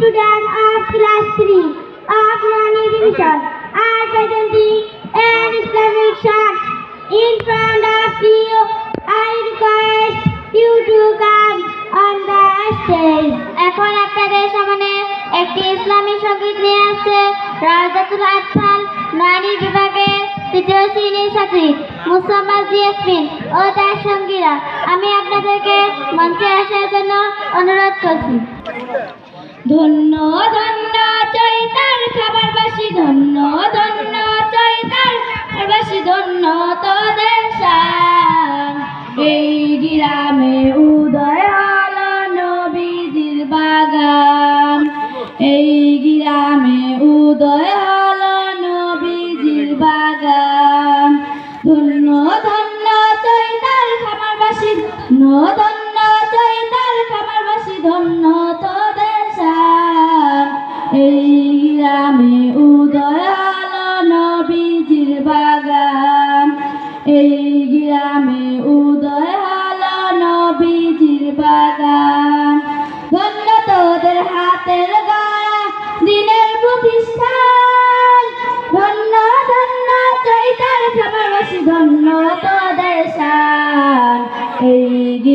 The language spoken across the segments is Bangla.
student of class 3 of Nani Division are presenting an Islamic shot in front of you. I request you to come on the stage. এখন আপনাদের সামনে একটি ইসলামী সংগীত নিয়ে আসছে রাজাতুল আতফাল নারী বিভাগের তৃতীয় শ্রেণির ছাত্রী মুসাম্মা জিয়াসমিন ও তার সঙ্গীরা। আমি আপনাদেরকে মঞ্চে আসার জন্য অনুরোধ করছি। ধন্য ধন্য চৈতার খাবারবাসী, ধন্য ধন্য চৈতার খাবারবাসী, ধন্য তোদের শান এই গ্রামে উদয় হলো নবীজির বাগান। এই গ্রামে উদয় খামারবাসী ধন্য ধন্য চৈতার খামারবাসী ধন্য তোদের এই গ্রামে উদয় হলো নবীজির বাগান। এই গ্রামে উদয় হলো নবীজির বাগান। ধন্য তোদের হাতের গড়া দিনের প্রতিষ্ঠান। ধন্য ধন্য চৈতার খাবারবাসী ধন্য তোদের শান এই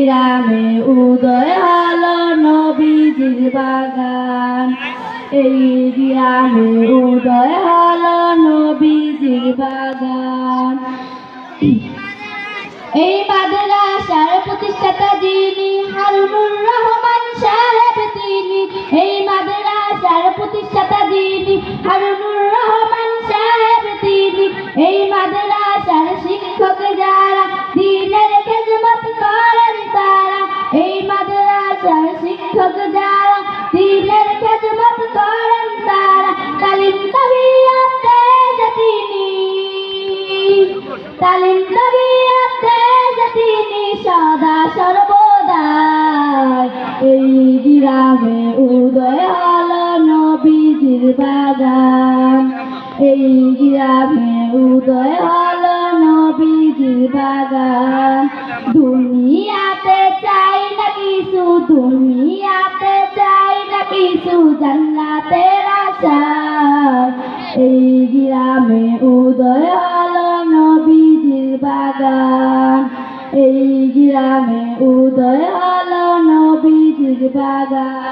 গ্রামে উদয় হলো নবীজির বাগান। এই গ্রামে উদয় হলো নবীজির বাগান। এই মাদ্রাসার প্রতিষ্ঠাতা যিনি হারুনুর রহমান সাহেব তিনি। এই মাদ্রাসার প্রতিষ্ঠাতা যিনি হারুনুর মাদ্রাসার শিক্ষক যারা দিনের খেদমত করেন তারা। তালিম তবিয়তে তিনি, তালিম তবিয়তে তিনি সদা সর্বদা এই গ্রামে উদয় হলো নবীজির বাগান। এই গ্রামে উদয় হলো নবীজির বাগান। না কিছু দুনিয়াতে চাই না, কিছু জান্নাতের আশা এই গ্রামে উদয় হলো নবীজির বাগান। এই গ্রামে উদয় হলো নবীজির বাগান।